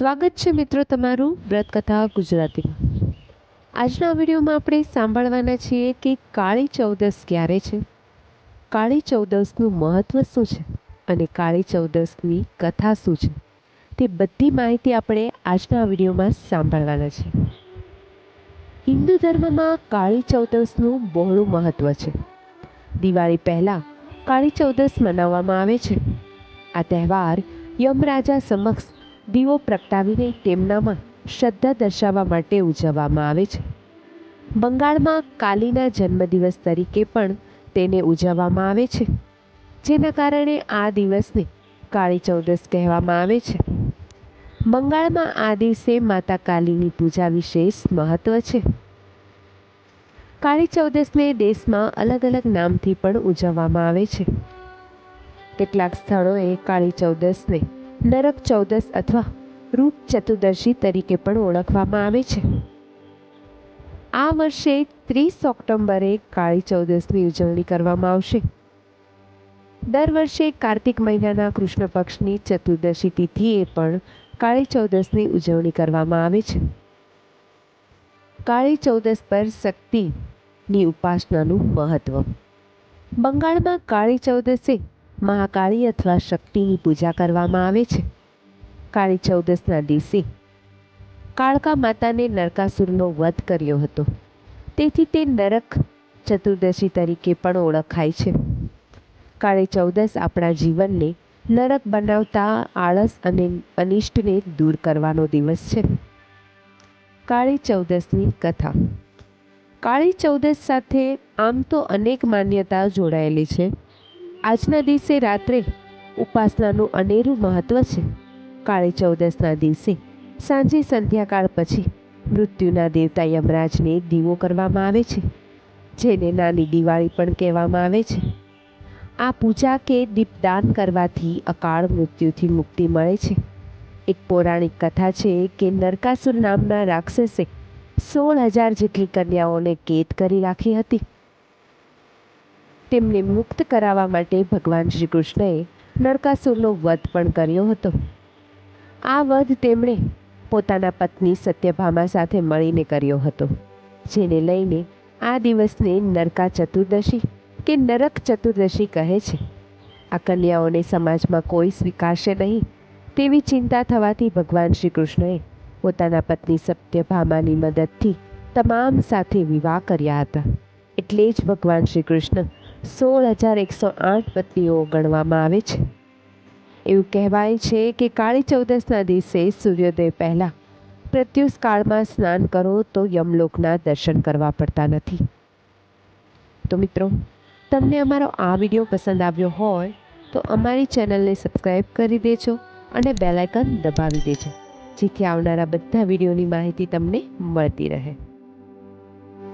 સ્વાગત છે મિત્રો તમારું વ્રતકથા ગુજરાતીમાં. આજના વિડીયોમાં આપણે સાંભળવાના છીએ કે કાળી ચૌદસ ક્યારે છે? કાળી ચૌદસનું મહત્ત્વ શું છે? અને કાળી ચૌદસની કથા શું છે? તે બધી માહિતી આપણે આજના વિડીયોમાં સાંભળવાના છે. હિન્દુ ધર્મમાં કાળી ચૌદસનું બહોળું મહત્ત્વ છે. દિવાળી પહેલાં કાળી ચૌદસ મનાવવામાં આવે છે. આ તહેવાર યમરાજા સમક્ષ દીવો પ્રગટાવીને તેમનામાં શ્રદ્ધા દર્શાવવા માટે ઉજવવામાં આવે છે. બંગાળમાં કાલીના જન્મદિવસ તરીકે પણ તેને ઉજવવામાં આવે છે. જેના કારણે આ દિવસને કાળી ચૌદસ કહેવામાં આવે છે. બંગાળમાં આ દિવસે માતા કાલીની પૂજા વિશેષ મહત્ત્વ છે. કાળી ચૌદસને દેશમાં અલગ અલગ નામથી પણ ઉજવવામાં આવે છે. કેટલાક સ્થળોએ કાળી ચૌદસને નરક ચૌદસ અથવા રૂપ ચતુર્દશી તરીકે પણ ઓળખવામાં આવે છે. આ વર્ષે ત્રીસ ઓક્ટોબરે કાળી ચૌદસની ઉજવણી કરવામાં આવશે. દર વર્ષે કાર્તિક મહિનાના કૃષ્ણ પક્ષની ચતુર્દશી તિથિએ પણ કાળી ચૌદસની ઉજવણી કરવામાં આવે છે. કાળી ચૌદસ પર શક્તિની ઉપાસનાનું મહત્વ. બંગાળમાં કાળી ચૌદસે મહાકાળી અથવા શક્તિની પૂજા કરવામાં આવે છે. કાળી ચૌદસના દિવસે કાળકા માતાને નરકાસુરનો વધ કર્યો હતો. તેથી તે નરક ચતુર્દશી તરીકે પણ ઓળખાય છે. કાળી ચૌદસ આપણા જીવનને નરક બનાવતા આળસ અને અનિષ્ટને દૂર કરવાનો દિવસ છે. કાળી ચૌદસની કથા. કાળી ચૌદસ સાથે આમ તો અનેક માન્યતાઓ જોડાયેલી છે. આજના દિવસે રાત્રે ઉપાસનાનું અનેરું મહત્ત્વ છે. કાળી ચૌદસના દિવસે સાંજે સંધ્યાકાળ પછી મૃત્યુના દેવતા યમરાજને દીવો કરવામાં આવે છે, જેને નાની દિવાળી પણ કહેવામાં આવે છે. આ પૂજા કે દીપદાન કરવાથી અકાળ મૃત્યુથી મુક્તિ મળે છે. એક પૌરાણિક કથા છે કે નરકાસુર નામના રાક્ષસે સોળ હજાર જેટલી કન્યાઓને કેદ કરી રાખી હતી. તેમને મુક્ત કરાવવા માટે ભગવાન શ્રી કૃષ્ણએ નરકાસુરનો વધ પણ કર્યો હતો. આ વધ તેમણે પોતાના પત્ની સત્યભામા સાથે મળીને કર્યો હતો, જેને લઈને આ દિવસને નરકા ચતુર્દશી કે નરક ચતુર્દશી કહે છે. આ કન્યાઓને સમાજમાં કોઈ સ્વીકારશે નહીં તેવી ચિંતા થવાથી ભગવાન શ્રી કૃષ્ણએ પોતાના પત્ની સત્યભામાની મદદથી તમામ સાથે વિવાહ કર્યા હતા. એટલે જ ભગવાન શ્રી કૃષ્ણ સોળ હજાર એકસો આઠ પત્નીઓ ગણવામાં આવે છે. એવું કહેવાય છે કે કાળી ચૌદસના દિવસે સૂર્યોદય પહેલાં પ્રત્યુષ કાળમાં સ્નાન કરો તો યમલોકના દર્શન કરવા પડતા નથી. તો મિત્રો, તમને અમારો આ વીડિયો પસંદ આવ્યો હોય તો અમારી ચેનલને સબસ્ક્રાઈબ કરી દેજો અને બેલાઇકન દબાવી દેજો, જેથી આવનારા બધા વિડીયોની માહિતી તમને મળતી રહે.